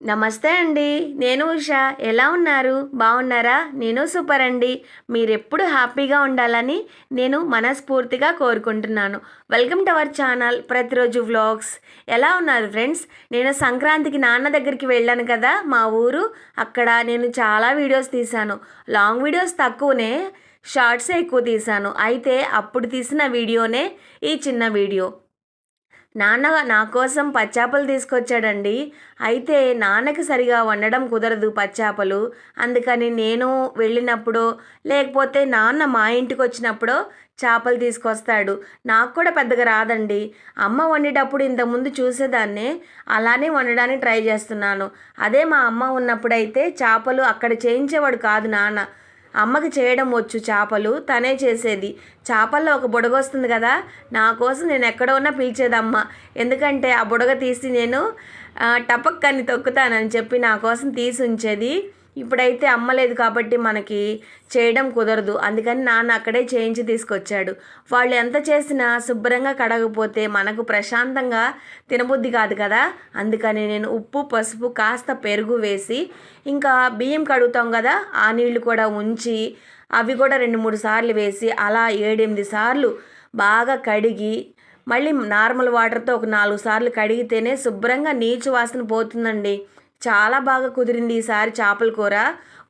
నమస్తే అండి నేను ఉషా. ఎలా ఉన్నారు? బాగున్నారా నేను సూపర్ అండి. మీరెప్పుడు హ్యాపీగా ఉండాలని నేను మనస్ఫూర్తిగా కోరుకుంటున్నాను. వెల్కమ్ టు అవర్ ఛానల్ ప్రతిరోజు వ్లాగ్స్. ఎలా ఉన్నారు ఫ్రెండ్స్? నేను సంక్రాంతికి నాన్న దగ్గరికి వెళ్ళాను కదా మా ఊరు. అక్కడ నేను చాలా వీడియోస్ తీశాను. లాంగ్ వీడియోస్ తక్కువనే షార్ట్సే ఎక్కువ తీశాను. అయితే అప్పుడు తీసిన వీడియోనే ఈ చిన్న వీడియో. నాన్న నా కోసం పచ్చాపలు తీసుకొచ్చాడండి. అయితే నాన్నకి సరిగా వండడం కుదరదు పచ్చాపలు. అందుకని నేను వెళ్ళినప్పుడు లేకపోతే నాన్న మా ఇంటికి వచ్చినప్పుడు చేపలు తీసుకొస్తాడు. నాకు కూడా పెద్దగా రాదండి. అమ్మ వండేటప్పుడు ఇంతకుముందు చూసేదాన్నే అలానే వండడానికి ట్రై చేస్తున్నాను. అదే మా అమ్మ ఉన్నప్పుడైతే చేపలు అక్కడ చేయించేవాడు కాదు నాన్న. అమ్మకి చేయడం వచ్చు చేపలు తనే చేసేది. చేపల్లో ఒక బుడగ వస్తుంది కదా నా కోసం నేను ఎక్కడ ఉన్నా పిలిచేదమ్మ. ఎందుకంటే ఆ బుడగ తీసి నేను టపక్కని తొక్కుతానని చెప్పి నా కోసం తీసి ఉంచేది ఇప్పుడైతే అమ్మలేదు కాబట్టి మనకి చేయడం కుదరదు. అందుకని నాన్న అక్కడే చేయించి తీసుకొచ్చాడు. వాళ్ళు ఎంత చేసినా శుభ్రంగా కడగపోతే మనకు ప్రశాంతంగా తినబుద్ధి కాదు కదా. అందుకని నేను ఉప్పు పసుపు కాస్త పెరుగు వేసి ఇంకా బియ్యం కడుగుతాం కదా ఆ నీళ్ళు కూడా ఉంచి అవి కూడా రెండు మూడు సార్లు వేసి అలా ఏడెనిమిది సార్లు బాగా కడిగి మళ్ళీ నార్మల్ వాటర్తో ఒక నాలుగు సార్లు కడిగితేనే శుభ్రంగా నీచు వాసన పోతుందండి. చాలా బాగా కుదిరింది ఈసారి చేపల కూర.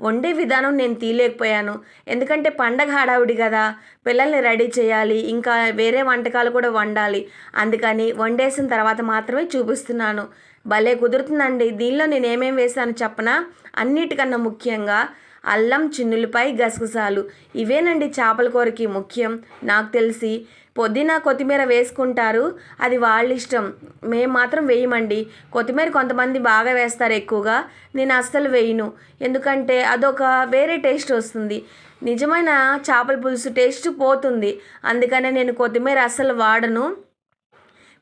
వండే విధానం నేను తీయలేకపోయాను. ఎందుకంటే పండగ హడావుడి కదా. పిల్లల్ని రెడీ చేయాలి ఇంకా వేరే వంటకాలు కూడా వండాలి. అందుకని వండేసిన తర్వాత మాత్రమే చూపిస్తున్నాను. భలే కుదురుతుందండి. దీనిలో నేను ఏమేమి వేశాను చెప్పనా? అన్నిటికన్నా ముఖ్యంగా అల్లం చిన్నులపై గసగసాలు. ఇవేనండి చేపల కూరకి ముఖ్యం. నాకు తెలిసి పుదీనా కొత్తిమీర వేసుకుంటారు. అది వాళ్ళ ఇష్టం మేము మాత్రం వేయమండి. కొత్తిమీర కొంతమంది బాగా వేస్తారు ఎక్కువగా. నేను అస్సలు వేయను. ఎందుకంటే అదొక వేరే టేస్ట్ వస్తుంది. నిజమైన చేపల పులుసు టేస్ట్ పోతుంది. అందుకనే నేను కొత్తిమీర అస్సలు వాడను.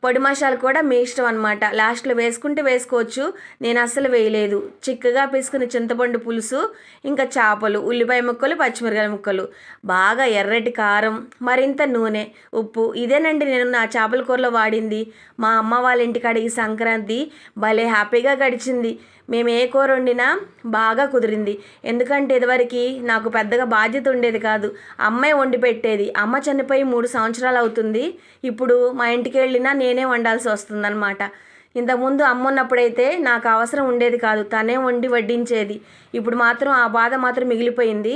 పొడి మసాలా కూడా మీ ఇష్టం అనమాట లాస్ట్లో వేసుకుంటే వేసుకోవచ్చు. నేను అస్సలు వేయలేదు. చిక్కగా పీసుకున్న చింతపండు పులుసు ఇంకా చేపలు ఉల్లిపాయ ముక్కలు పచ్చిమిరకాయ ముక్కలు. బాగా ఎర్రటి కారం మరింత నూనె ఉప్పు. ఇదేనండి నేను నా చేపల కూరలో వాడింది. మా అమ్మ వాళ్ళ ఇంటికాడ ఈ సంక్రాంతి భలే హ్యాపీగా గడిచింది. మేము ఏ కూర వండినా బాగా కుదిరింది. ఎందుకంటే ఇదివరకు నాకు పెద్దగా బాధ్యత ఉండేది కాదు. అమ్మాయి వండి పెట్టేది. అమ్మ చనిపోయి మూడు సంవత్సరాలు అవుతుంది. ఇప్పుడు మా ఇంటికి వెళ్ళినా నేనే వండాల్సి వస్తుందన్నమాట. ఇంతకుముందు అమ్మున్నప్పుడైతే నాకు అవసరం ఉండేది కాదు తనే వండి వడ్డించేది. ఇప్పుడు మాత్రం ఆ బాధ మాత్రం మిగిలిపోయింది.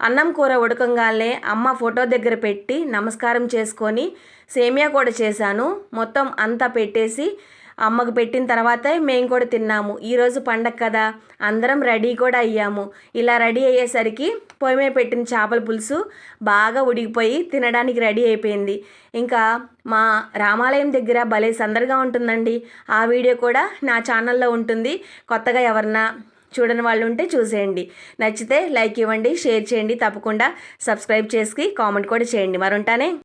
అన్నం కూర ఉడకంగానే అమ్మ ఫోటో దగ్గర పెట్టి నమస్కారం చేసుకొని సేమియా కూడా చేశాను. మొత్తం అంతా పెట్టేసి అమ్మకు పెట్టిన తర్వాతే మేము కూడా తిన్నాము. ఈరోజు పండగ కదా అందరం రెడీ కూడా అయ్యాము. ఇలా రెడీ అయ్యేసరికి పొయ్యి మీద పెట్టిన చేపల పులుసు బాగా ఉడికిపోయి తినడానికి రెడీ అయిపోయింది. ఇంకా మా రామాలయం దగ్గర భలే సందడిగా ఉంటుందండి. ఆ వీడియో కూడా నా ఛానల్లో ఉంటుంది. కొత్తగా ఎవరన్నా చూడని వాళ్ళు ఉంటే చూసేయండి. నచ్చితే లైక్ ఇవ్వండి షేర్ చేయండి. తప్పకుండా సబ్స్క్రైబ్ చేసి కామెంట్ కూడా చేయండి. మరుంటానే.